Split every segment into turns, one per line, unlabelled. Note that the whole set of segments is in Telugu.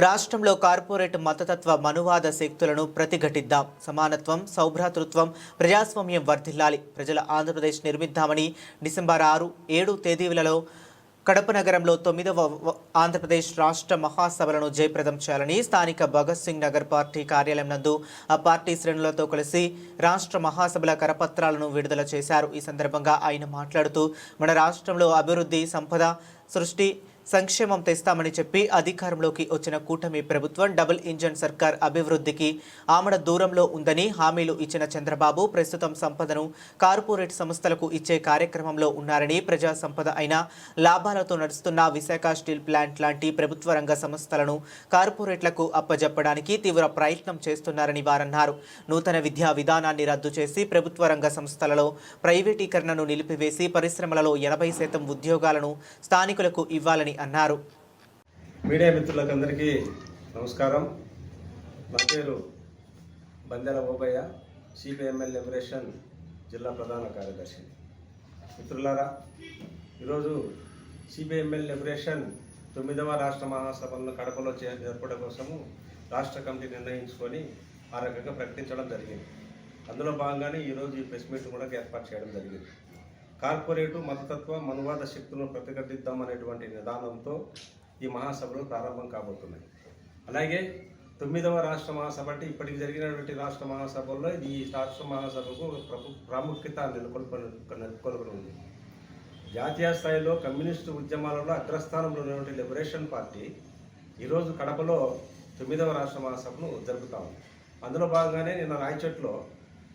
రాష్ట్రంలో కార్పొరేట్ మతతత్వ మనువాద శక్తులను ప్రతిఘటిద్దాం. సమానత్వం సౌభ్రాతృత్వం ప్రజాస్వామ్యం వర్ధిల్లాలి. ప్రజల ఆంధ్రప్రదేశ్ నిర్మిద్దామని డిసెంబర్ ఆరు ఏడు తేదీలలో కడప నగరంలో తొమ్మిదవ ఆంధ్రప్రదేశ్ రాష్ట్ర మహాసభలను జయప్రదం చేయాలని స్థానిక భగత్ సింగ్ నగర్ పార్టీ కార్యాలయం నందు ఆ పార్టీ శ్రేణులతో కలిసి రాష్ట్ర మహాసభల కరపత్రాలను విడుదల చేశారు. ఈ సందర్భంగా ఆయన మాట్లాడుతూ మన రాష్ట్రంలో అభివృద్ధి సంపద సృష్టి సంక్షేమం తెస్తామని చెప్పి అధికారంలోకి వచ్చిన కూటమి ప్రభుత్వం డబుల్ ఇంజన్ సర్కార్ అభివృద్ధికి ఆమడ దూరంలో ఉందని హామీలు ఇచ్చిన చంద్రబాబు ప్రస్తుతం సంపదను కార్పొరేట్ సంస్థలకు ఇచ్చే కార్యక్రమంలో ఉన్నారని ప్రజా సంపద అయిన లాభాలతో నడుస్తున్న విశాఖ స్టీల్ ప్లాంట్ లాంటి ప్రభుత్వ రంగ సంస్థలను కార్పొరేట్లకు అప్పజెప్పడానికి తీవ్ర ప్రయత్నం చేస్తున్నారని వారన్నారు. నూతన విద్యా విధానాన్ని రద్దు చేసి ప్రభుత్వ రంగ సంస్థలలో ప్రైవేటీకరణను నిలిపివేసి పరిశ్రమలలో ఎనభై శాతం ఉద్యోగాలను స్థానికులకు ఇవ్వాలని అన్నారు.
మీడియా మిత్రులకు అందరికీ నమస్కారం. నా పేరు బందెల ఓబయ్య సిపిఎంఎల్ లిబరేషన్ జిల్లా ప్రధాన కార్యదర్శి. మిత్రులారా ఈరోజు సిపిఎంఎల్ లిబరేషన్ తొమ్మిదవ రాష్ట్ర మహాసభలను కడపలో జరపడం కోసము రాష్ట్ర కమిటీ నిర్ణయించుకొని ఆ రకంగా ప్రకటించడం జరిగింది. అందులో భాగంగానే ఈరోజు ఈ ప్రెస్ మీట్ కూడా ఏర్పాటు చేయడం జరిగింది. కార్పొరేటు మతతత్వ మనువాద శక్తులను ప్రతిఘటిద్దామనేటువంటి నిదానంతో ఈ మహాసభలు ప్రారంభం కాబోతున్నాయి. అలాగే తొమ్మిదవ రాష్ట్ర మహాసభ అంటే ఇప్పటికి జరిగినటువంటి రాష్ట్ర మహాసభల్లో ఈ రాష్ట్ర మహాసభకు ప్రభు ప్రాముఖ్యత నెలకొల్ప నెలకొల్పని ఉంది జాతీయ స్థాయిలో కమ్యూనిస్టు ఉద్యమాలలో అగ్రస్థానంలో ఉన్నటువంటి లిబరేషన్ పార్టీ ఈరోజు కడపలో తొమ్మిదవ రాష్ట్ర మహాసభను జరుపుతా ఉంది. అందులో భాగంగానే నిన్న రాయచోట్లో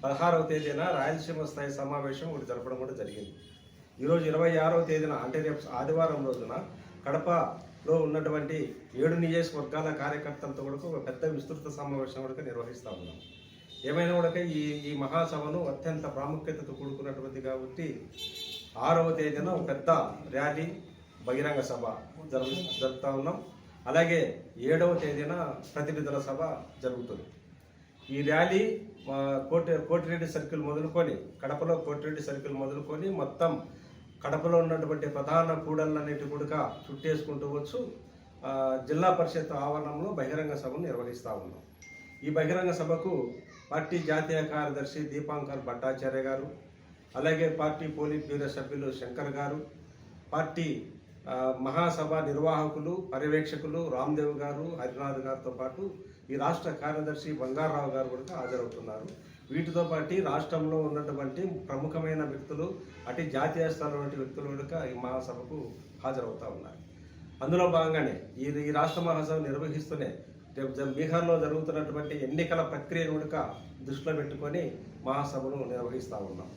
పదహారవ తేదీన రాయలసీమ స్థాయి సమావేశం ఒకటి జరపడం కూడా జరిగింది. ఈరోజు ఇరవై ఆరవ తేదీన అంటే రేపు ఆదివారం రోజున కడపలో ఉన్నటువంటి ఏడు నియోజకవర్గాల కార్యకర్తలతో కూడా ఒక పెద్ద విస్తృత సమావేశం కూడా నిర్వహిస్తా ఉన్నాం. ఏమైనా కూడా ఈ ఈ మహాసభను అత్యంత ప్రాముఖ్యతతో కూడుకున్నటువంటి కాబట్టి ఆరవ తేదీన ఒక పెద్ద ర్యాలీ బహిరంగ సభ జరుగు జరుపుతా ఉన్నాం. అలాగే ఏడవ తేదీన ప్రతినిధుల సభ జరుగుతుంది. ఈ ర్యాలీ కోటి కోటిరెడ్డి సర్కిల్ మొదలుకొని కడపలో కోటిరెడ్డి సర్కిల్ మొదలుకొని మొత్తం కడపలో ఉన్నటువంటి ప్రధాన కూడళ్ళన్నిటి కూడా చుట్టేసుకుంటూ వచ్చు జిల్లా పరిషత్ ఆవరణంలో బహిరంగ సభను నిర్వహిస్తూ ఉన్నాం. ఈ బహిరంగ సభకు పార్టీ జాతీయ కార్యదర్శి దీపాంకర్ భట్టాచార్య గారు అలాగే పార్టీ పోలిట్ బ్యూరో సభ్యులు శంకర్ గారు పార్టీ మహాసభ నిర్వాహకులు పర్యవేక్షకులు రామ్దేవ్ గారు హరినాథ్ గారితో పాటు ఈ రాష్ట్ర కార్యదర్శి బంగారావు గారు కూడా హాజరవుతున్నారు. వీటితో పాటు రాష్ట్రంలో ఉన్నటువంటి ప్రముఖమైన వ్యక్తులు అటు జాతీయ స్థాయిలో ఉన్నటువంటి వ్యక్తులు కూడా ఈ మహాసభకు హాజరవుతా ఉన్నారు. అందులో భాగంగానే ఈ ఈ రాష్ట్ర మహాసభ నిర్వహిస్తూనే జ- బీహార్లో జరుగుతున్నటువంటి ఎన్నికల ప్రక్రియను కూడా దృష్టిలో పెట్టుకొని మహాసభను నిర్వహిస్తూ ఉన్నాం.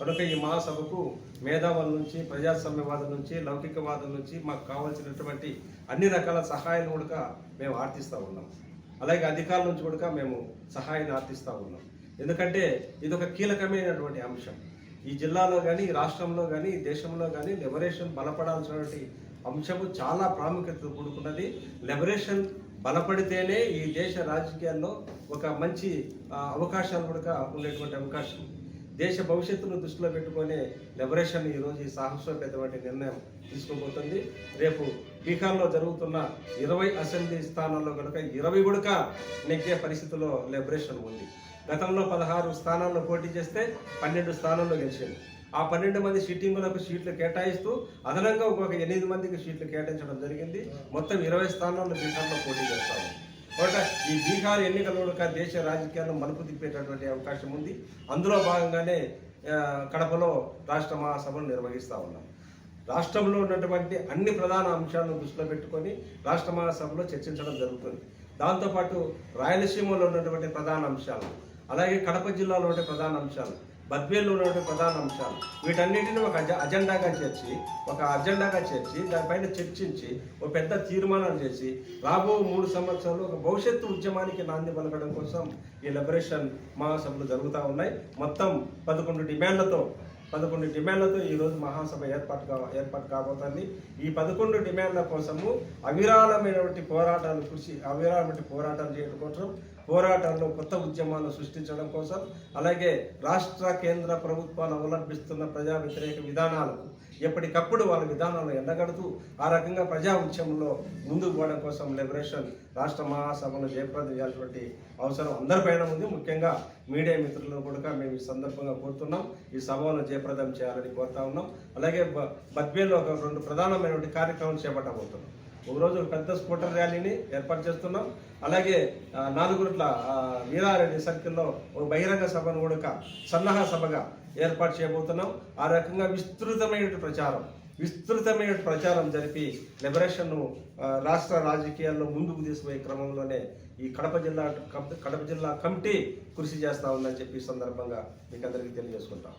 కనుక ఈ మహాసభకు మేధావుల నుంచి ప్రజాస్వామ్యవాదం నుంచి లౌకికవాదం నుంచి మాకు కావాల్సినటువంటి అన్ని రకాల సహాయాలు కూడా మేము ఆర్థిస్తూ ఉన్నాం. అలాగే అధికారుల నుంచి కూడా మేము సహాయాన్ని ఆర్థిస్తూ ఉన్నాం. ఎందుకంటే ఇది ఒక కీలకమైనటువంటి అంశం. ఈ జిల్లాలో కానీ రాష్ట్రంలో కానీ దేశంలో కానీ లిబరేషన్ బలపడాల్సినటువంటి అంశము చాలా ప్రాముఖ్యత కూడుకున్నది. లిబరేషన్ బలపడితేనే ఈ దేశ రాజకీయాల్లో ఒక మంచి అవకాశాలు కూడా ఉండేటువంటి అవకాశం. దేశ భవిష్యత్తును దృష్టిలో పెట్టుకునే లిబరేషన్ ఈరోజు ఈ సాహసోపేతమైన నిర్ణయం తీసుకోబోతుంది. రేపు బీహార్లో జరుగుతున్న ఇరవై అసెంబ్లీ స్థానాల్లో కనుక ఇరవై కూడా నెగ్గే పరిస్థితిలో లిబరేషన్ ఉంది. గతంలో పదహారు స్థానాల్లో పోటీ చేస్తే పన్నెండు స్థానాల్లో గెలిచింది. ఆ పన్నెండు మంది సిట్టింగులకు సీట్లు కేటాయిస్తూ అదనంగా ఇంకొక ఎనిమిది మందికి సీట్లు కేటాయించడం జరిగింది. మొత్తం ఇరవై స్థానాల్లో బీహార్లో పోటీ చేస్తాము. కాబట్టి ఈ బీహార్ ఎన్నికలు కూడా దేశ రాజకీయాల్లో మలుపు తిప్పేటటువంటి అవకాశం ఉంది. అందులో భాగంగానే కడపలో రాష్ట్ర మహాసభను నిర్వహిస్తా ఉన్నాం. రాష్ట్రంలో ఉన్నటువంటి అన్ని ప్రధాన అంశాలను దృష్టిలో పెట్టుకొని రాష్ట్ర మహాసభలో చర్చించడం జరుగుతుంది. దాంతోపాటు రాయలసీమలో ఉన్నటువంటి ప్రధాన అంశాలు అలాగే కడప జిల్లాలో ఉండే ప్రధాన అంశాలు బద్వేల్లో ఉన్నటువంటి ప్రధాన అంశాలు వీటన్నిటిని ఒక అజెండాగా చేర్చి ఒక అజెండాగా చేర్చి దానిపైన చర్చించి ఒక పెద్ద తీర్మానం చేసి రాబో మూడు సంవత్సరాలు ఒక భవిష్యత్తు ఉద్యమానికి నాంది పలకడం కోసం ఈ లిబరేషన్ మహాసభలు జరుగుతూ ఉన్నాయి. మొత్తం పదకొండు డిమాండ్లతో పదకొండు డిమాండ్లతో ఈరోజు మహాసభ ఏర్పాటు కా ఏర్పాటు కాబోతోంది. ఈ పదకొండు డిమాండ్ల కోసము అవిరాళమైనటువంటి పోరాటాలు కృషి అవిరాళమైన పోరాటాలు చేయడం కోసం పోరాటాల్లో కొత్త ఉద్యమాలను సృష్టించడం కోసం అలాగే రాష్ట్ర కేంద్ర ప్రభుత్వాలు అవలంబిస్తున్న ప్రజా వ్యతిరేక విధానాలకు ఎప్పటికప్పుడు వాళ్ళ విధానాలను ఎండగడుతూ ఆ రకంగా ప్రజా ఉద్యమంలో ముందుకు పోవడం కోసం లిబరేషన్ రాష్ట్ర మహాసభను జయప్రదం చేయాల్సినటువంటి అవసరం అందరిపైన ఉంది. ముఖ్యంగా మీడియా మిత్రులను కూడా మేము ఈ సందర్భంగా కోరుతున్నాం. ఈ సభను జయప్రదం చేయాలని కోరుతా ఉన్నాం. అలాగే బ- ఒక రెండు ప్రధానమైనటువంటి కార్యక్రమాలు చేపట్టబోతున్నాం. ఒకరోజు పెద్ద స్కూటర్ ర్యాలీని ఏర్పాటు చేస్తున్నాం. అలాగే ఆ, నాలుగుట్ల వీరారెడ్డి సర్కిల్లో ఒక బహిరంగ సభను కూడా సన్నాహా సన్నాహ సభగా ఏర్పాటు చేయబోతున్నాం. ఆ రకంగా విస్తృతమైన ప్రచారం విస్తృతమైన ప్రచారం జరిపి లిబరేషన్ను రాష్ట్ర రాజకీయాల్లో ముందుకు తీసుకుపోయే క్రమంలోనే ఈ కడప జిల్లా కడప జిల్లా కమిటీ కృషి చేస్తా ఉందని చెప్పి సందర్భంగా మీకు అందరికీ తెలియజేసుకుంటాం.